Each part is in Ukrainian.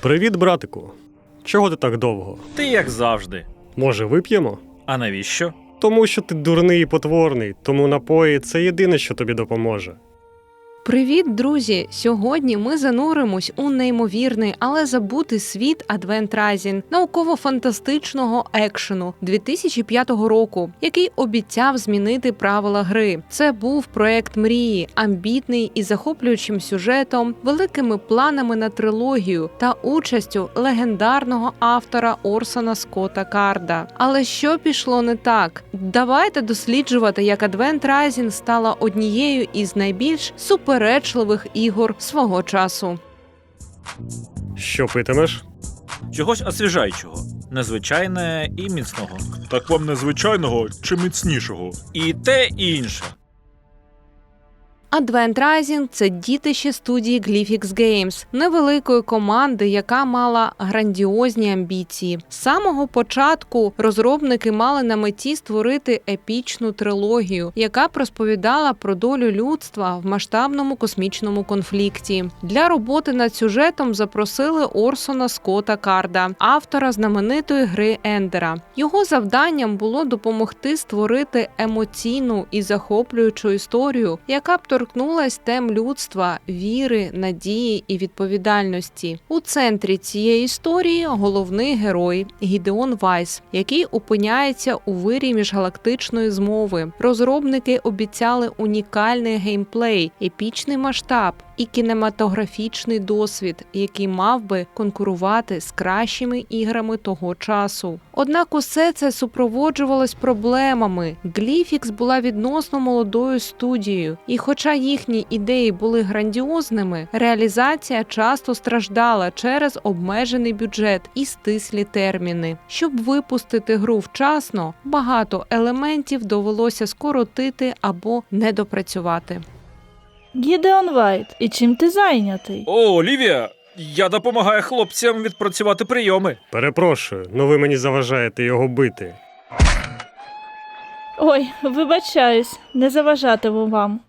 Привіт, братику. Чого ти так довго? Ти як завжди. Може, вип'ємо? А навіщо? Тому що ти дурний і потворний, тому напої це єдине, що тобі допоможе. Привіт, друзі! Сьогодні ми зануримось у неймовірний, але забутий світ Rising науково-фантастичного екшену 2005 року, який обіцяв змінити правила гри. Це був проект мрії, амбітний і захоплюючим сюжетом, великими планами на трилогію та участю легендарного автора Орсона Скотта Карда. Але що пішло не так? Давайте досліджувати, як Rising стала однією із найбільш суперечливих ігор свого часу. Що питимеш? Чогось освіжаючого, незвичайне і міцного. Так вам незвичайного чи міцнішого? І те, і інше. Advent Rising – це дітище студії Glyphix Games, невеликої команди, яка мала грандіозні амбіції. З самого початку розробники мали на меті створити епічну трилогію, яка б розповідала про долю людства в масштабному космічному конфлікті. Для роботи над сюжетом запросили Орсона Скотта Карда, автора знаменитої гри Ендера. Його завданням було допомогти створити емоційну і захоплюючу історію, яка б торкнулась тем людства, віри, надії і відповідальності. У центрі цієї історії головний герой Гідеон Вайс, який опиняється у вирі міжгалактичної змови. Розробники обіцяли унікальний геймплей, епічний масштаб і кінематографічний досвід, який мав би конкурувати з кращими іграми того часу. Однак усе це супроводжувалось проблемами. Гліфікс була відносно молодою студією, і хоча їхні ідеї були грандіозними, реалізація часто страждала через обмежений бюджет і стислі терміни. Щоб випустити гру вчасно, багато елементів довелося скоротити або недопрацювати. Гідеон Вайт, і чим ти зайнятий? О, Олівія! Я допомагаю хлопцям відпрацювати прийоми. Перепрошую, ну ви мені заважаєте його бити. Ой, вибачаюсь, не заважатиму вам.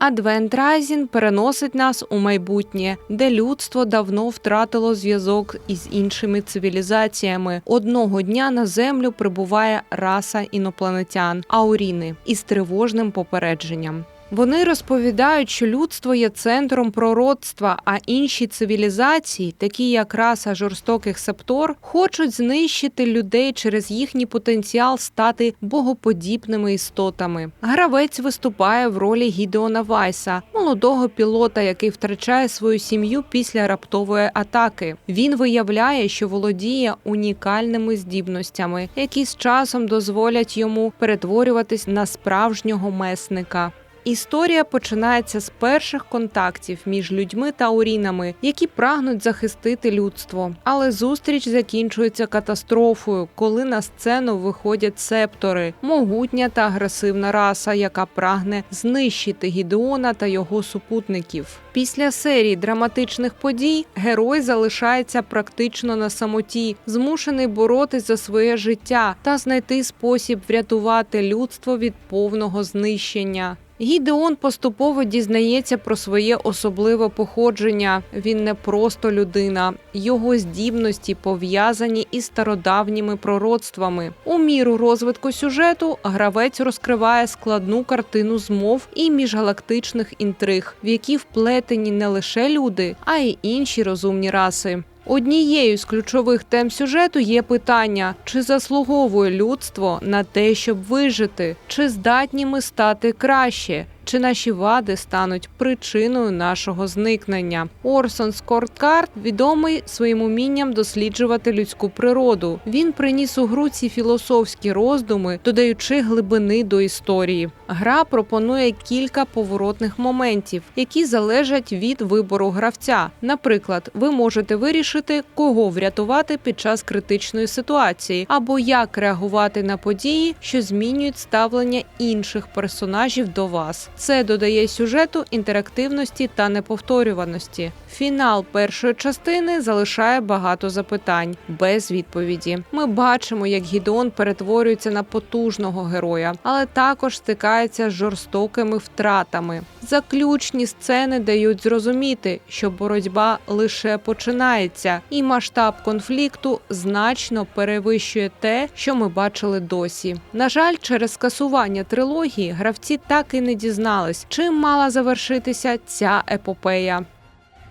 Advent Райзін переносить нас у майбутнє, де людство давно втратило зв'язок із іншими цивілізаціями. Одного дня на землю прибуває раса інопланетян Ауріни із тривожним попередженням. Вони розповідають, що людство є центром пророцтва, а інші цивілізації, такі як раса жорстоких септор, хочуть знищити людей через їхній потенціал стати богоподібними істотами. Гравець виступає в ролі Гідеона Вайса, молодого пілота, який втрачає свою сім'ю після раптової атаки. Він виявляє, що володіє унікальними здібностями, які з часом дозволять йому перетворюватись на справжнього месника. Історія починається з перших контактів між людьми та урінами, які прагнуть захистити людство. Але зустріч закінчується катастрофою, коли на сцену виходять септори, могутня та агресивна раса, яка прагне знищити Гідеона та його супутників. Після серії драматичних подій герой залишається практично на самоті, змушений боротись за своє життя та знайти спосіб врятувати людство від повного знищення. Гідеон поступово дізнається про своє особливе походження. Він не просто людина, його здібності пов'язані із стародавніми пророцтвами. У міру розвитку сюжету гравець розкриває складну картину змов і міжгалактичних інтриг, в які вплетені не лише люди, а й інші розумні раси. Однією з ключових тем сюжету є питання, чи заслуговує людство на те, щоб вижити, чи здатні ми стати краще, чи наші вади стануть причиною нашого зникнення. Орсон Скорткарт відомий своїм умінням досліджувати людську природу. Він приніс у гру ці філософські роздуми, додаючи глибини до історії. Гра пропонує кілька поворотних моментів, які залежать від вибору гравця. Наприклад, ви можете вирішити, кого врятувати під час критичної ситуації, або як реагувати на події, що змінюють ставлення інших персонажів до вас. Це додає сюжету інтерактивності та неповторюваності. Фінал першої частини залишає багато запитань без відповіді. Ми бачимо, як Гідеон перетворюється на потужного героя, але також стикається з жорстокими втратами. Заключні сцени дають зрозуміти, що боротьба лише починається, і масштаб конфлікту значно перевищує те, що ми бачили досі. На жаль, через скасування трилогії гравці так і не дізнались, чим мала завершитися ця епопея.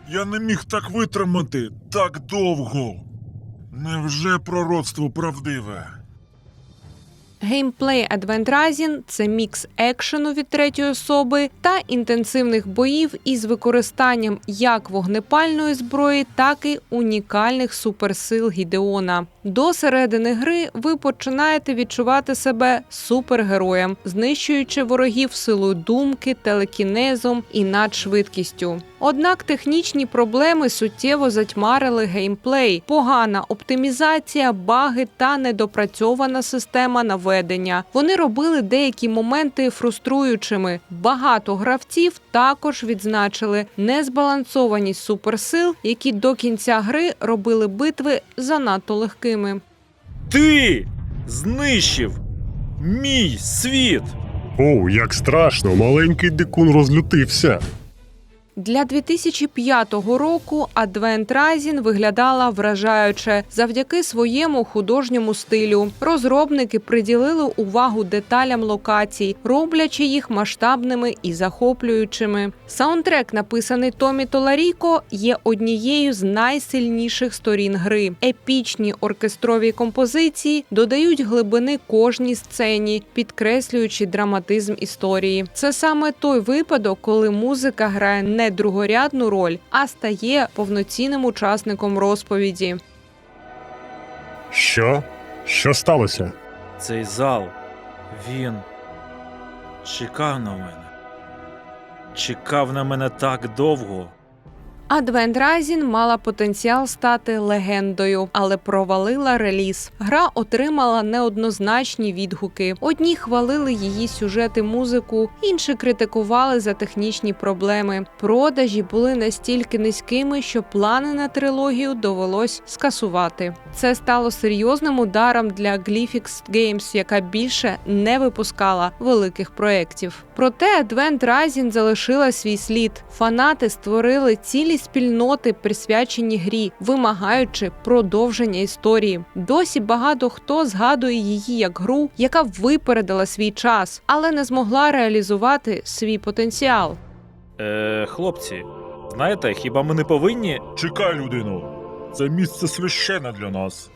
Я не міг так витримати так довго. Невже пророцтво правдиве? Геймплей Advent Rising – це мікс екшену від третьої особи та інтенсивних боїв із використанням як вогнепальної зброї, так і унікальних суперсил Гідеона. До середини гри ви починаєте відчувати себе супергероєм, знищуючи ворогів силою думки, телекінезом і надшвидкістю. Однак технічні проблеми суттєво затьмарили геймплей, погана оптимізація, баги та недопрацьована система наведення. Вони робили деякі моменти фруструючими. Багато гравців також відзначили незбалансованість суперсил, які до кінця гри робили битви занадто легкими. Ти знищив мій світ. О, як страшно, маленький дикун розлютився. Для 2005 року Advent Rising виглядала вражаюче завдяки своєму художньому стилю. Розробники приділили увагу деталям локацій, роблячи їх масштабними і захоплюючими. Саундтрек, написаний Томі Толаріко, є однією з найсильніших сторін гри. Епічні оркестрові композиції додають глибини кожній сцені, підкреслюючи драматизм історії. Це саме той випадок, коли музика грає не другорядну роль, а стає повноцінним учасником розповіді. Що? Що сталося? Цей зал. Він чекав на мене. Чекав на мене так довго. Advent Rising мала потенціал стати легендою, але провалила реліз. Гра отримала неоднозначні відгуки. Одні хвалили її сюжет і музику, інші критикували за технічні проблеми. Продажі були настільки низькими, що плани на трилогію довелось скасувати. Це стало серйозним ударом для Glyphix Games, яка більше не випускала великих проєктів. Проте Advent Rising залишила свій слід. Фанати створили цілі спільноти, присвячені грі, вимагаючи продовження історії. Досі багато хто згадує її як гру, яка випередила свій час, але не змогла реалізувати свій потенціал. Е, хлопці, знаєте, хіба ми не повинні? Чекай, людину. Це місце священне для нас.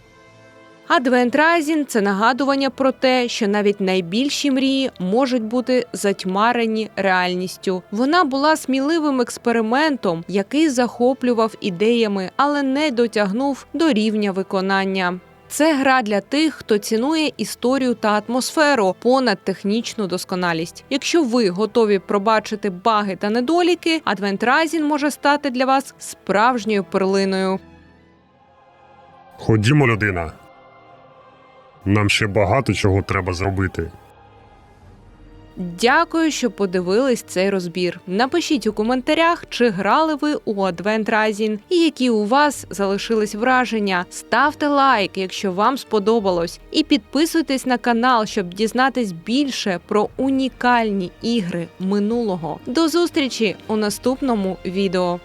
Advent Rising – це нагадування про те, що навіть найбільші мрії можуть бути затьмарені реальністю. Вона була сміливим експериментом, який захоплював ідеями, але не дотягнув до рівня виконання. Це гра для тих, хто цінує історію та атмосферу понад технічну досконалість. Якщо ви готові пробачити баги та недоліки, Advent Rising може стати для вас справжньою перлиною. Ходімо, людина. Нам ще багато чого треба зробити. Дякую, що подивились цей розбір. Напишіть у коментарях, чи грали ви у Advent Rising і які у вас залишились враження. Ставте лайк, якщо вам сподобалось, і підписуйтесь на канал, щоб дізнатись більше про унікальні ігри минулого. До зустрічі у наступному відео.